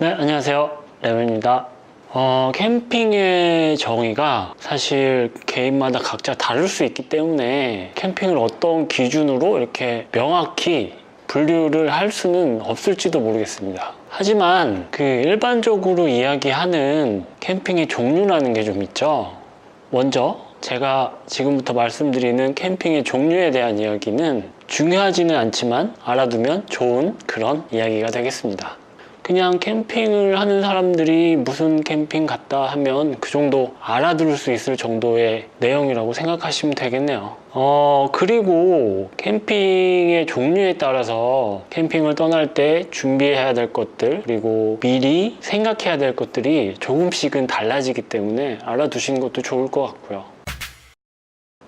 네, 안녕하세요. 레몬입니다. 어, 캠핑의 정의가 사실 개인마다 각자 다를 수 있기 때문에 캠핑을 어떤 기준으로 이렇게 명확히 분류를 할 수는 없을지도 모르겠습니다. 하지만 그 일반적으로 이야기하는 캠핑의 종류라는 게 좀 있죠. 먼저 제가 지금부터 말씀드리는 캠핑의 종류에 대한 이야기는 중요하지는 않지만 알아두면 좋은 그런 이야기가 되겠습니다. 그냥 캠핑을 하는 사람들이 무슨 캠핑 갔다 하면 그 정도 알아들을 수 있을 정도의 내용이라고 생각하시면 되겠네요. 어, 그리고 캠핑의 종류에 따라서 캠핑을 떠날 때 준비해야 될 것들, 그리고 미리 생각해야 될 것들이 조금씩은 달라지기 때문에 알아두시는 것도 좋을 것 같고요.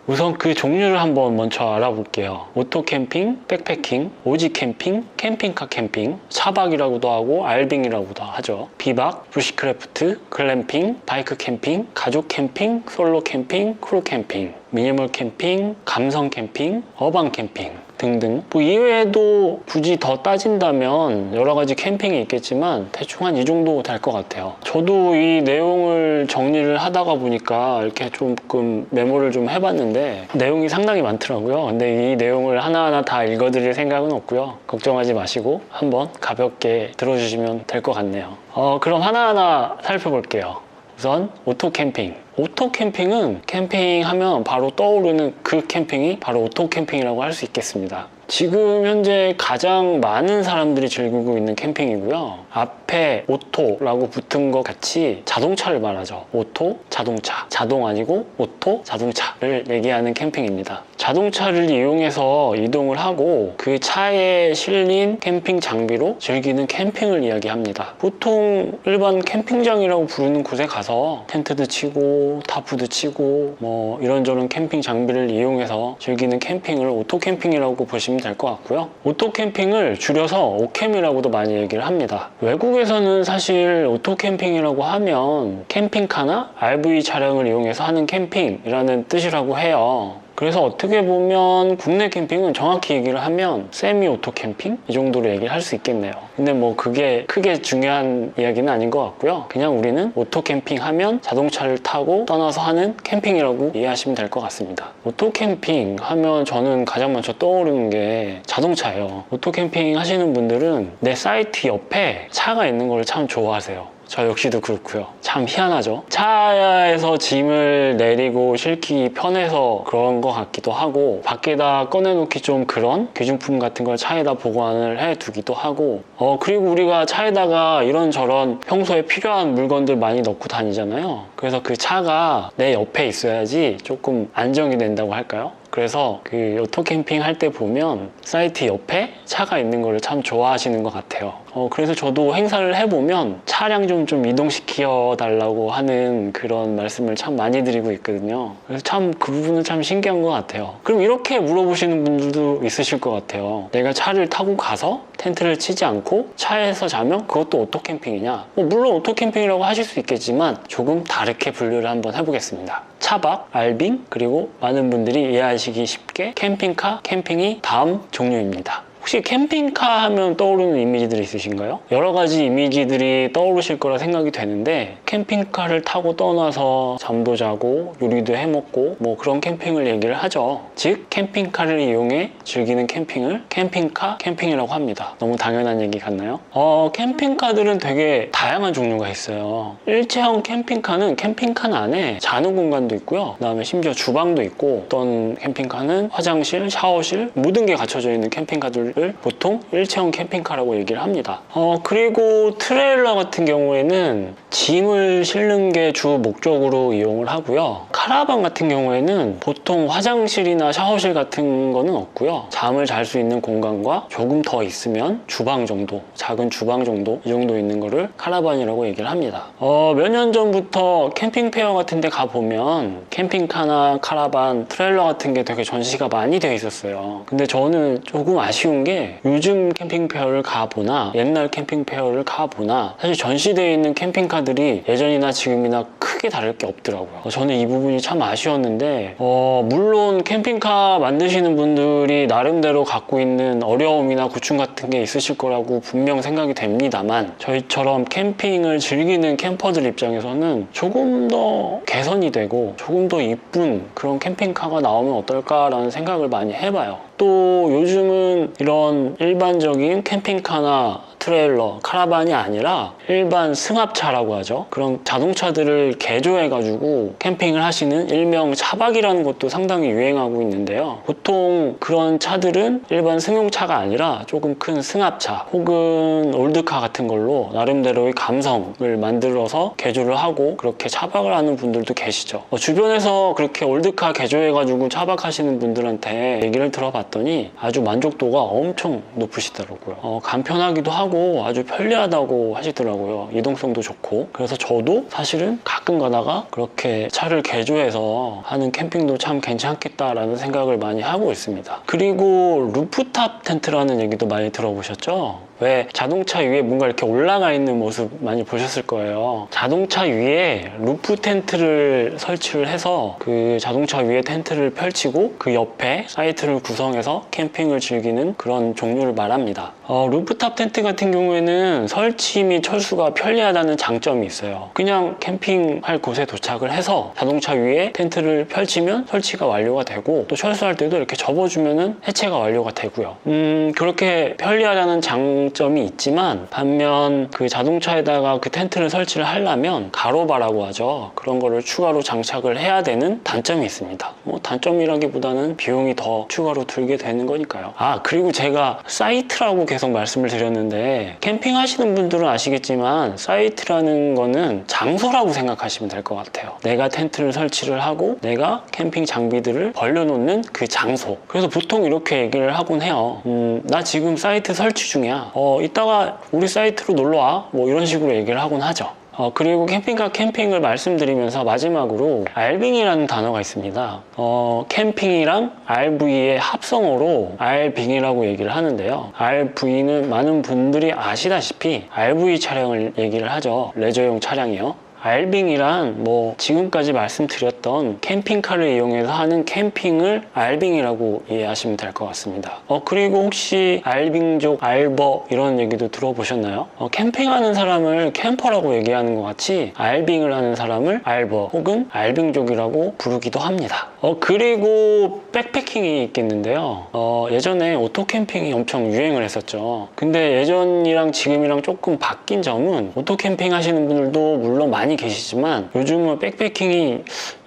우선 그 종류를 한번 먼저 알아볼게요. 오토 캠핑, 백패킹, 오지 캠핑, 캠핑카 캠핑, 차박이라고도 하고 알빙이라고도 하죠. 비박, 부시크래프트, 글램핑, 바이크 캠핑, 가족 캠핑, 솔로 캠핑, 크루 캠핑, 미니멀 캠핑, 감성 캠핑, 어반 캠핑 등등. 뭐 이외에도 굳이 더 따진다면 여러 가지 캠핑이 있겠지만 대충 한 이 정도 될 것 같아요. 저도 이 내용을 정리를 하다가 보니까 이렇게 조금 메모를 좀 해봤는데 내용이 상당히 많더라고요. 근데 이 내용을 하나하나 다 읽어드릴 생각은 없고요. 걱정하지 마시고 한번 가볍게 들어주시면 될 것 같네요. 어, 그럼 하나하나 살펴볼게요. 우선 오토 캠핑. 오토 캠핑은 캠핑하면 바로 떠오르는 그 캠핑이 바로 오토 캠핑이라고 할 수 있겠습니다. 지금 현재 가장 많은 사람들이 즐기고 있는 캠핑이고요. 앞에 오토라고 붙은 것 같이 자동차를 말하죠. 오토, 자동차. 자동 아니고 오토, 자동차를 얘기하는 캠핑입니다. 자동차를 이용해서 이동을 하고 그 차에 실린 캠핑 장비로 즐기는 캠핑을 이야기합니다. 보통 일반 캠핑장이라고 부르는 곳에 가서 텐트도 치고 타프도 치고 뭐 이런저런 캠핑 장비를 이용해서 즐기는 캠핑을 오토 캠핑이라고 보시면 될 것 같고요. 오토 캠핑을 줄여서 오캠이라고도 많이 얘기를 합니다. 외국에서는 사실 오토 캠핑이라고 하면 캠핑카나 RV 차량을 이용해서 하는 캠핑이라는 뜻이라고 해요. 그래서 어떻게 보면 국내 캠핑은 정확히 얘기를 하면 세미 오토 캠핑 이 정도로 얘기를 할 수 있겠네요. 근데 뭐 그게 크게 중요한 이야기는 아닌 것 같고요. 그냥 우리는 오토 캠핑 하면 자동차를 타고 떠나서 하는 캠핑이라고 이해하시면 될 것 같습니다. 오토 캠핑 하면 저는 가장 먼저 떠오르는 게 자동차예요. 오토 캠핑 하시는 분들은 내 사이트 옆에 차가 있는 걸 참 좋아하세요. 저 역시도 그렇고요. 참 희한하죠. 차에서 짐을 내리고 실기 편해서 그런 것 같기도 하고 밖에다 꺼내놓기 좀 그런 귀중품 같은 걸 차에다 보관을 해두기도 하고 어 그리고 우리가 차에다가 이런저런 평소에 필요한 물건들 많이 넣고 다니잖아요. 그래서 그 차가 내 옆에 있어야지 조금 안정이 된다고 할까요? 그래서 그 오토 캠핑 할 때 보면 사이트 옆에 차가 있는 거를 참 좋아하시는 것 같아요. 어, 그래서 저도 행사를 해보면 차량 좀 좀 이동시켜 달라고 하는 그런 말씀을 참 많이 드리고 있거든요. 그래서 참 그 부분은 참 신기한 것 같아요. 그럼 이렇게 물어보시는 분들도 있으실 것 같아요. 내가 차를 타고 가서 텐트를 치지 않고 차에서 자면 그것도 오토 캠핑이냐? 뭐 물론 오토 캠핑이라고 하실 수 있겠지만 조금 다르게 분류를 한번 해보겠습니다. 차박, 알빙, 그리고 많은 분들이 이해하시기 쉽게 캠핑카, 캠핑이 다음 종류입니다. 혹시 캠핑카 하면 떠오르는 이미지들이 있으신가요? 여러 가지 이미지들이 떠오르실 거라 생각이 되는데 캠핑카를 타고 떠나서 잠도 자고 요리도 해 먹고 뭐 그런 캠핑을 얘기를 하죠. 즉 캠핑카를 이용해 즐기는 캠핑을 캠핑카 캠핑이라고 합니다. 너무 당연한 얘기 같나요? 어, 캠핑카들은 되게 다양한 종류가 있어요. 일체형 캠핑카는 캠핑카 안에 자는 공간도 있고요. 그 다음에 심지어 주방도 있고 어떤 캠핑카는 화장실, 샤워실 모든 게 갖춰져 있는 캠핑카들 을 보통 일체형 캠핑카라고 얘기를 합니다. 어, 그리고 트레일러 같은 경우에는 짐을 실는 게 주 목적으로 이용을 하고요. 카라반 같은 경우에는 보통 화장실이나 샤워실 같은 거는 없고요. 잠을 잘 수 있는 공간과 조금 더 있으면 주방 정도, 작은 주방 정도 이 정도 있는 거를 카라반이라고 얘기를 합니다. 어, 몇 년 전부터 캠핑 페어 같은 데 가보면 캠핑카나 카라반, 트레일러 같은 게 되게 전시가 많이 돼 있었어요. 근데 저는 조금 아쉬운 게 요즘 캠핑 페어를 가보나 옛날 캠핑 페어를 가보나 사실 전시되어 있는 캠핑카들이 예전이나 지금이나 크게 크게 다를 게 없더라고요. 어, 저는 이 부분이 참 아쉬웠는데 어, 물론 캠핑카 만드시는 분들이 나름대로 갖고 있는 어려움이나 고충 같은 게 있으실 거라고 분명 생각이 됩니다만 저희처럼 캠핑을 즐기는 캠퍼들 입장에서는 조금 더 개선이 되고 조금 더 이쁜 그런 캠핑카가 나오면 어떨까라는 생각을 많이 해봐요. 또 요즘은 이런 일반적인 캠핑카나 트레일러, 카라반이 아니라 일반 승합차라고 하죠. 그런 자동차들을 개조해가지고 캠핑을 하시는 일명 차박이라는 것도 상당히 유행하고 있는데요. 보통 그런 차들은 일반 승용차가 아니라 조금 큰 승합차 혹은 올드카 같은 걸로 나름대로의 감성을 만들어서 개조를 하고 그렇게 차박을 하는 분들도 계시죠. 어, 주변에서 그렇게 올드카 개조해가지고 차박하시는 분들한테 얘기를 들어봤더니 아주 만족도가 엄청 높으시더라고요. 어, 간편하기도 하고 아주 편리하다고 하시더라고요. 이동성도 좋고. 그래서 저도 사실은 가끔 가다가 그렇게 차를 개조해서 하는 캠핑도 참 괜찮겠다라는 생각을 많이 하고 있습니다. 그리고 루프탑 텐트라는 얘기도 많이 들어보셨죠? 왜 자동차 위에 뭔가 이렇게 올라가 있는 모습 많이 보셨을 거예요. 자동차 위에 루프 텐트를 설치를 해서 그 자동차 위에 텐트를 펼치고 그 옆에 사이트를 구성해서 캠핑을 즐기는 그런 종류를 말합니다. 어, 루프탑 텐트 같은 경우에는 설치 및 철수가 편리하다는 장점이 있어요. 그냥 캠핑할 곳에 도착을 해서 자동차 위에 텐트를 펼치면 설치가 완료가 되고 또 철수할 때도 이렇게 접어주면은 해체가 완료가 되고요. 음, 그렇게 편리하다는 장 점이 있지만 반면 그 자동차에다가 그 텐트를 설치를 하려면 가로바라고 하죠. 그런 거를 추가로 장착을 해야 되는 단점이 있습니다. 뭐 단점이라기보다는 비용이 더 추가로 들게 되는 거니까요. 아, 그리고 제가 사이트라고 계속 말씀을 드렸는데 캠핑 하시는 분들은 아시겠지만 사이트라는 거는 장소라고 생각하시면 될 것 같아요. 내가 텐트를 설치를 하고 내가 캠핑 장비들을 벌려놓는 그 장소. 그래서 보통 이렇게 얘기를 하곤 해요. 음, 나 지금 사이트 설치 중이야. 어, 이따가 우리 사이트로 놀러 와. 뭐 이런 식으로 얘기를 하곤 하죠. 어, 그리고 캠핑카 캠핑을 말씀드리면서 마지막으로 알빙이라는 단어가 있습니다. 어, 캠핑이랑 RV의 합성어로 알빙이라고 얘기를 하는데요. RV는 많은 분들이 아시다시피 RV 차량을 얘기를 하죠. 레저용 차량이요. 알빙이란 뭐 지금까지 말씀드렸던 캠핑카를 이용해서 하는 캠핑을 알빙이라고 이해하시면 될 것 같습니다. 어 그리고 혹시 알빙족, 알버 이런 얘기도 들어보셨나요? 어, 캠핑하는 사람을 캠퍼라고 얘기하는 것 같이 알빙을 하는 사람을 알버 혹은 알빙족이라고 부르기도 합니다. 어 그리고 백패킹이 있겠는데요. 어 예전에 오토 캠핑이 엄청 유행을 했었죠. 근데 예전이랑 지금이랑 조금 바뀐 점은 오토 캠핑 하시는 분들도 물론 많이 계시지만 요즘은 백패킹이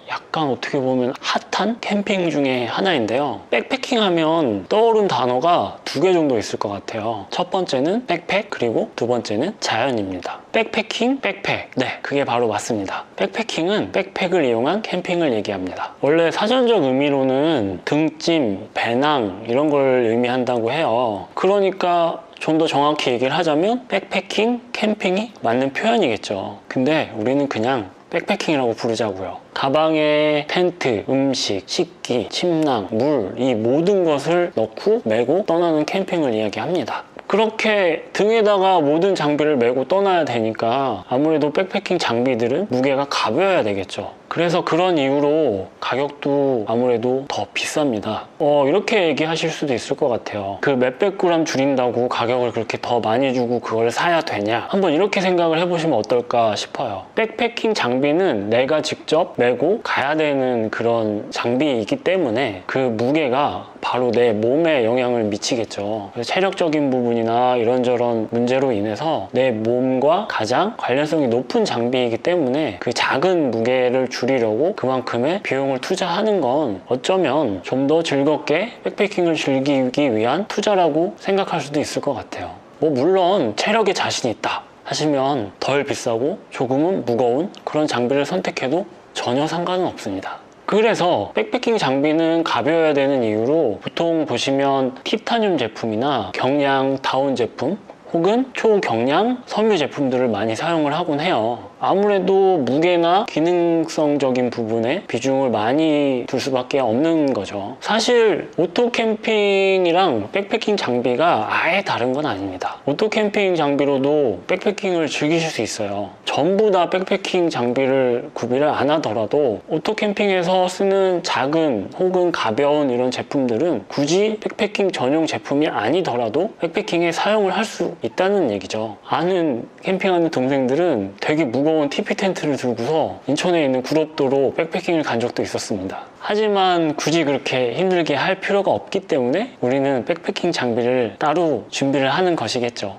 약간 어떻게 보면 핫한 캠핑 중에 하나인데요. 백패킹 하면 떠오른 단어가 두 개 정도 있을 것 같아요. 첫 번째는 백팩, 그리고 두 번째는 자연입니다. 백패킹, 백팩. 네, 그게 바로 맞습니다. 백패킹은 백팩을 이용한 캠핑을 얘기합니다. 원래 사전적 의미로는 등짐, 배낭, 이런 걸 의미한다고 해요. 그러니까 좀더 정확히 얘기를 하자면 백패킹, 캠핑이 맞는 표현이겠죠. 근데 우리는 그냥 백패킹이라고 부르자고요. 가방에 텐트, 음식, 식기, 침낭, 물, 이 모든 것을 넣고 메고 떠나는 캠핑을 이야기합니다. 그렇게 등에다가 모든 장비를 메고 떠나야 되니까 아무래도 백패킹 장비들은 무게가 가벼워야 되겠죠. 그래서 그런 이유로 가격도 아무래도 더 비쌉니다. 어, 이렇게 얘기하실 수도 있을 것 같아요. 그 몇백 그램 줄인다고 가격을 그렇게 더 많이 주고 그걸 사야 되냐? 한번 이렇게 생각을 해보시면 어떨까 싶어요. 백패킹 장비는 내가 직접 메고 가야 되는 그런 장비이기 때문에 그 무게가 바로 내 몸에 영향을 미치겠죠. 체력적인 부분이나 이런저런 문제로 인해서 내 몸과 가장 관련성이 높은 장비이기 때문에 그 작은 무게를 줄 이려고 그만큼의 비용을 투자하는 건 어쩌면 좀 더 즐겁게 백패킹을 즐기기 위한 투자라고 생각할 수도 있을 것 같아요. 뭐 물론 체력에 자신 있다 하시면 덜 비싸고 조금은 무거운 그런 장비를 선택해도 전혀 상관은 없습니다. 그래서 백패킹 장비는 가벼워야 되는 이유로 보통 보시면 티타늄 제품이나 경량 다운 제품 혹은 초경량 섬유 제품들을 많이 사용을 하곤 해요. 아무래도 무게나 기능성적인 부분에 비중을 많이 둘 수밖에 없는 거죠. 사실 오토 캠핑이랑 백패킹 장비가 아예 다른 건 아닙니다. 오토 캠핑 장비로도 백패킹을 즐기실 수 있어요. 전부 다 백패킹 장비를 구비를 안 하더라도 오토 캠핑에서 쓰는 작은 혹은 가벼운 이런 제품들은 굳이 백패킹 전용 제품이 아니더라도 백패킹에 사용을 할 수 있다는 얘기죠. 아는 캠핑하는 동생들은 되게 무거운 TP 텐트를 들고서 인천에 있는 구롭도로 백패킹을 간 적도 있었습니다. 하지만 굳이 그렇게 힘들게 할 필요가 없기 때문에 우리는 백패킹 장비를 따로 준비를 하는 것이겠죠.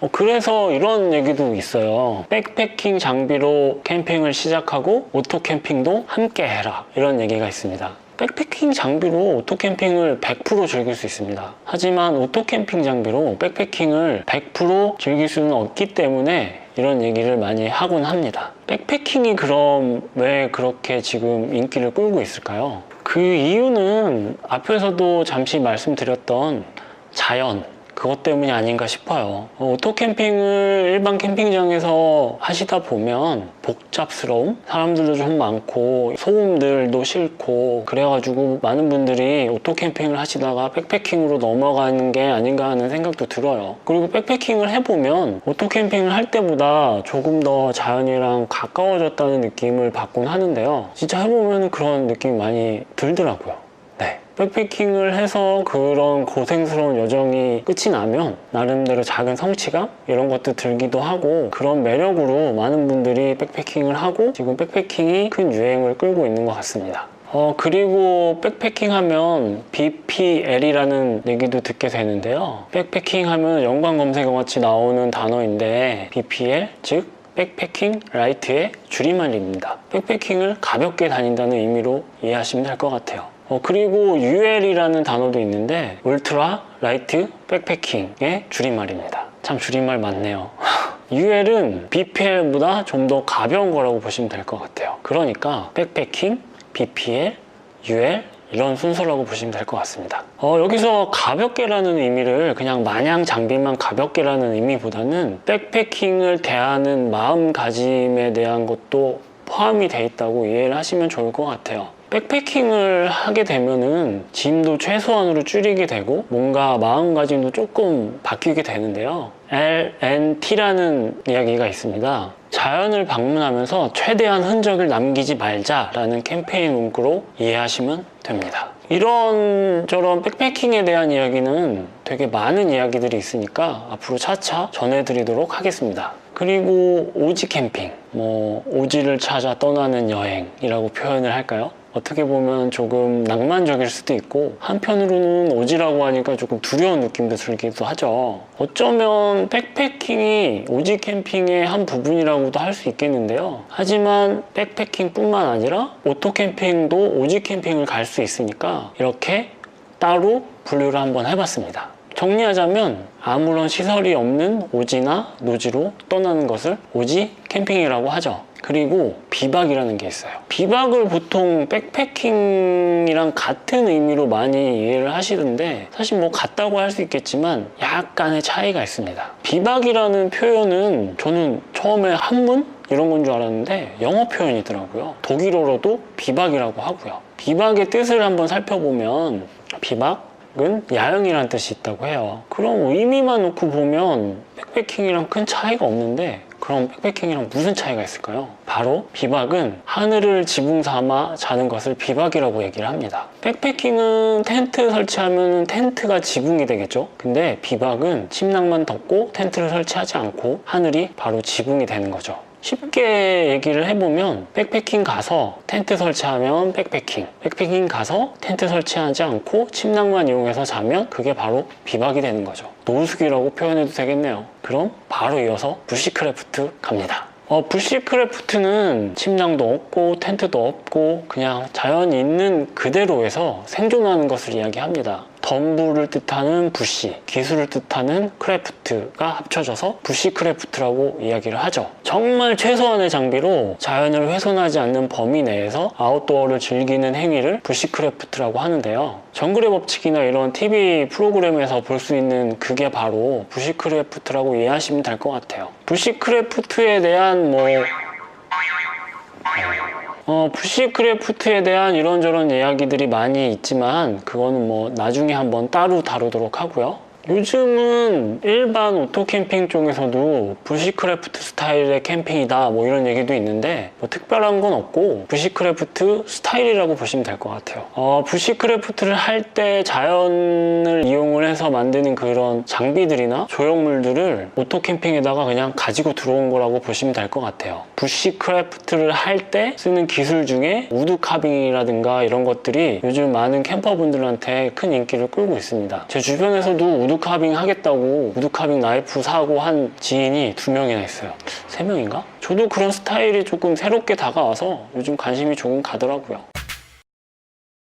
어, 그래서 이런 얘기도 있어요. 백패킹 장비로 캠핑을 시작하고 오토 캠핑도 함께 해라. 이런 얘기가 있습니다. 백패킹 장비로 오토 캠핑을 100% 즐길 수 있습니다. 하지만 오토 캠핑 장비로 백패킹을 100% 즐길 수는 없기 때문에 이런 얘기를 많이 하곤 합니다. 백패킹이 그럼 왜 그렇게 지금 인기를 끌고 있을까요? 그 이유는 앞에서도 잠시 말씀드렸던 자연, 그것 때문이 아닌가 싶어요. 어, 오토 캠핑을 일반 캠핑장에서 하시다 보면 복잡스러움? 사람들도 좀 많고 소음들도 싫고 그래가지고 많은 분들이 오토 캠핑을 하시다가 백패킹으로 넘어가는 게 아닌가 하는 생각도 들어요. 그리고 백패킹을 해보면 오토 캠핑을 할 때보다 조금 더 자연이랑 가까워졌다는 느낌을 받곤 하는데요. 진짜 해보면 그런 느낌이 많이 들더라고요. 네. 백패킹을 해서 그런 고생스러운 여정이 끝이 나면 나름대로 작은 성취감 이런 것도 들기도 하고 그런 매력으로 많은 분들이 백패킹을 하고 지금 백패킹이 큰 유행을 끌고 있는 것 같습니다. 어, 그리고 백패킹 하면 BPL이라는 얘기도 듣게 되는데요. 백패킹 하면 연관 검색어 같이 나오는 단어인데 BPL, 즉 백패킹 라이트의 줄임말입니다. 백패킹을 가볍게 다닌다는 의미로 이해하시면 될 것 같아요. 어, 그리고 UL이라는 단어도 있는데 울트라 라이트 백패킹의 줄임말입니다. 참 줄임말 많네요. UL은 BPL보다 좀 더 가벼운 거라고 보시면 될 것 같아요. 그러니까 백패킹, BPL, UL 이런 순서라고 보시면 될 것 같습니다. 어, 여기서 가볍게라는 의미를 그냥 마냥 장비만 가볍게라는 의미보다는 백패킹을 대하는 마음가짐에 대한 것도 포함이 돼 있다고 이해를 하시면 좋을 것 같아요. 백패킹을 하게 되면은 짐도 최소한으로 줄이게 되고 뭔가 마음가짐도 조금 바뀌게 되는데요. LNT라는 이야기가 있습니다. 자연을 방문하면서 최대한 흔적을 남기지 말자라는 캠페인 문구로 이해하시면 됩니다. 이런 저런 백패킹에 대한 이야기는 되게 많은 이야기들이 있으니까 앞으로 차차 전해드리도록 하겠습니다. 그리고 오지 캠핑, 뭐 오지를 찾아 떠나는 여행이라고 표현을 할까요? 어떻게 보면 조금 낭만적일 수도 있고 한편으로는 오지라고 하니까 조금 두려운 느낌도 들기도 하죠. 어쩌면 백패킹이 오지 캠핑의 한 부분이라고도 할 수 있겠는데요. 하지만 백패킹 뿐만 아니라 오토 캠핑도 오지 캠핑을 갈 수 있으니까 이렇게 따로 분류를 한번 해봤습니다. 정리하자면 아무런 시설이 없는 오지나 노지로 떠나는 것을 오지 캠핑이라고 하죠. 그리고 비박이라는 게 있어요. 비박을 보통 백패킹이랑 같은 의미로 많이 이해를 하시던데 사실 뭐 같다고 할 수 있겠지만 약간의 차이가 있습니다. 비박이라는 표현은 저는 처음에 한문 이런 건 줄 알았는데 영어 표현이더라고요. 독일어로도 비박이라고 하고요. 비박의 뜻을 한번 살펴보면 비박 은 야영이라는 뜻이 있다고 해요. 그럼 의미만 놓고 보면 백패킹이랑 큰 차이가 없는데 그럼 백패킹이랑 무슨 차이가 있을까요? 바로 비박은 하늘을 지붕 삼아 자는 것을 비박이라고 얘기를 합니다. 백패킹은 텐트 설치하면 텐트가 지붕이 되겠죠? 근데 비박은 침낭만 덮고 텐트를 설치하지 않고 하늘이 바로 지붕이 되는 거죠. 쉽게 얘기를 해보면 백패킹 가서 텐트 설치하면 백패킹 백패킹 가서 텐트 설치하지 않고 침낭만 이용해서 자면 그게 바로 비박이 되는 거죠. 노숙이라고 표현해도 되겠네요. 그럼 바로 이어서 부시크래프트 갑니다. 어, 부시크래프트는 침낭도 없고 텐트도 없고 그냥 자연이 있는 그대로에서 생존하는 것을 이야기합니다 범부를 뜻하는 부시, 기술을 뜻하는 크래프트가 합쳐져서 부시 크래프트라고 이야기를 하죠. 정말 최소한의 장비로 자연을 훼손하지 않는 범위 내에서 아웃도어를 즐기는 행위를 부시 크래프트라고 하는데요. 정글의 법칙이나 이런 TV 프로그램에서 볼 수 있는 그게 바로 부시 크래프트라고 이해하시면 될 것 같아요. 부시 크래프트에 대한 뭐 어, 부시크래프트에 대한 이런저런 이야기들이 많이 있지만 그거는 뭐 나중에 한번 따로 다루도록 하고요. 요즘은 일반 오토 캠핑 쪽에서도 부시크래프트 스타일의 캠핑이다 뭐 이런 얘기도 있는데 뭐 특별한 건 없고 부시크래프트 스타일이라고 보시면 될 것 같아요. 어, 부시크래프트를 할 때 자연을 이용을 해서 만드는 그런 장비들이나 조형물들을 오토 캠핑에다가 그냥 가지고 들어온 거라고 보시면 될 것 같아요. 부시크래프트를 할 때 쓰는 기술 중에 우드 카빙이라든가 이런 것들이 요즘 많은 캠퍼분들한테 큰 인기를 끌고 있습니다. 제 주변에서도 우드 카빙 하겠다고 우드 카빙 나이프 사고 한 지인이 두 명이나 있어요. 세 명인가? 저도 그런 스타일이 조금 새롭게 다가와서 요즘 관심이 조금 가더라고요.